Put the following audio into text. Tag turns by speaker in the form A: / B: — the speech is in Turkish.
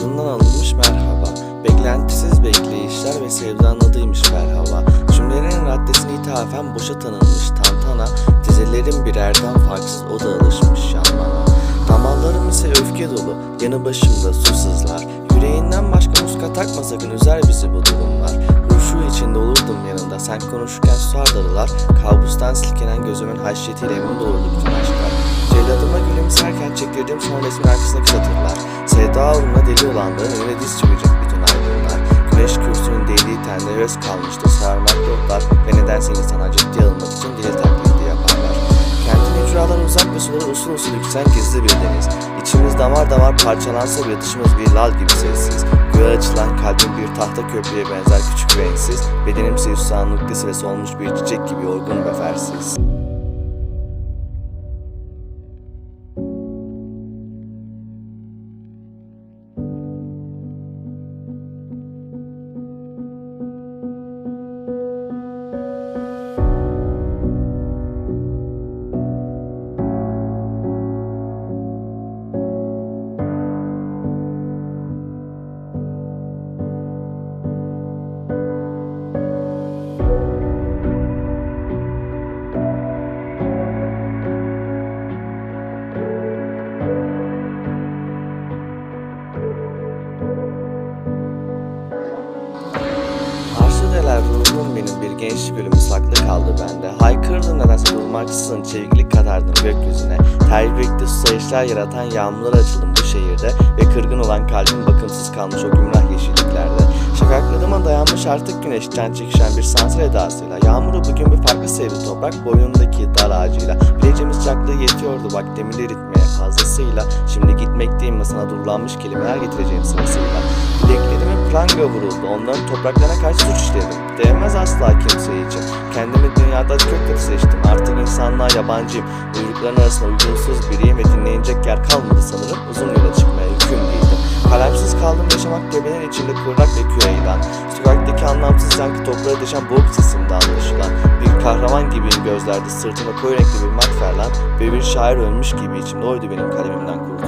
A: Kadından alınmış merhaba. Beklentisiz bekleyişler ve sevdanın adıymış merhaba. Cümlelerin raddesine ithafen boşa tanınmış tantana Dizelerim birerden farksız o da alışmış yanmana Damarlarım ise öfke dolu yanı başımda su sızlar Yüreğinden başka muska takma sakın üzer bizi bu durumlar. Huşu içinde olurdum yanında sen konuşurken susar darılar Kabustan silkelen gözümün haşyetiyle emin doğurdu bütün aşklar Celladıma gülümserken çektirdiğim son resmin arkasındaki satırlar. Sevda uğruna deli olanların önüne diz çökecek bütün aydınlar. Güneş kürsünün değdiği tende heves kalmıştı sarmakta otlar Ve nedense insanlar ciddiye alınmak için deli taklidi yaparlar. Kentin ücradan uzak ve suları usul usul yüksen gizli bir deniz. İçimiz damar damar parçalansa bile dışımız bir lal gibi sessiz. Göğe açılan kalbim bir tahta köprüye benzer küçük ve ensiz. Bedenimse üstadlık ve solmuş bir çiçek gibi yorgun ve fersiz benim bir gençlik ölümü saklı kaldı bende. Haykırdım nedense durmaksızın çevgilik katardım gökyüzüne. Terbiyekte susayışlar yaratan yağmurlar açıldım bu şehirde. Ve kırgın olan kalbim bakımsız kalmış o gümrah yeşilliklerde. Şakaklarıma dayanmış artık güneş can çekişen bir sansır edasıyla Yağmuru bugün bir farklı sevdi toprak boynundaki dar ağacıyla. Bileceğimiz sıcaklığı yetiyordu bak demirleri ritmeye fazlasıyla. Şimdi gitmekteyim ve sana durulanmış kelimeler getireceğim sırasıyla. Bileklerime pranga vuruldu onların topraklarına karşı suç işledim Değmez asla kimse için. Kendimi dünyada kök katı seçtim. Artık insanlığa yabancıyım. Uyrukların arasında uygunsuz biriyim Ve dinlenecek yer kalmadı sanırım. Uzun yola çıkmaya yüküm değildim Kalemsiz kaldım yaşamak göbeğin içinde kurrak ve küreğilen Sokaktaki anlamsız yankı toprağa düşen boğuk sesimde anlaşılan Bir kahraman gibiyim gözlerde sırtımda koyu renkli bir matferlan Ve bir şair ölmüş gibi içimde oydu benim kalemimden kurtulan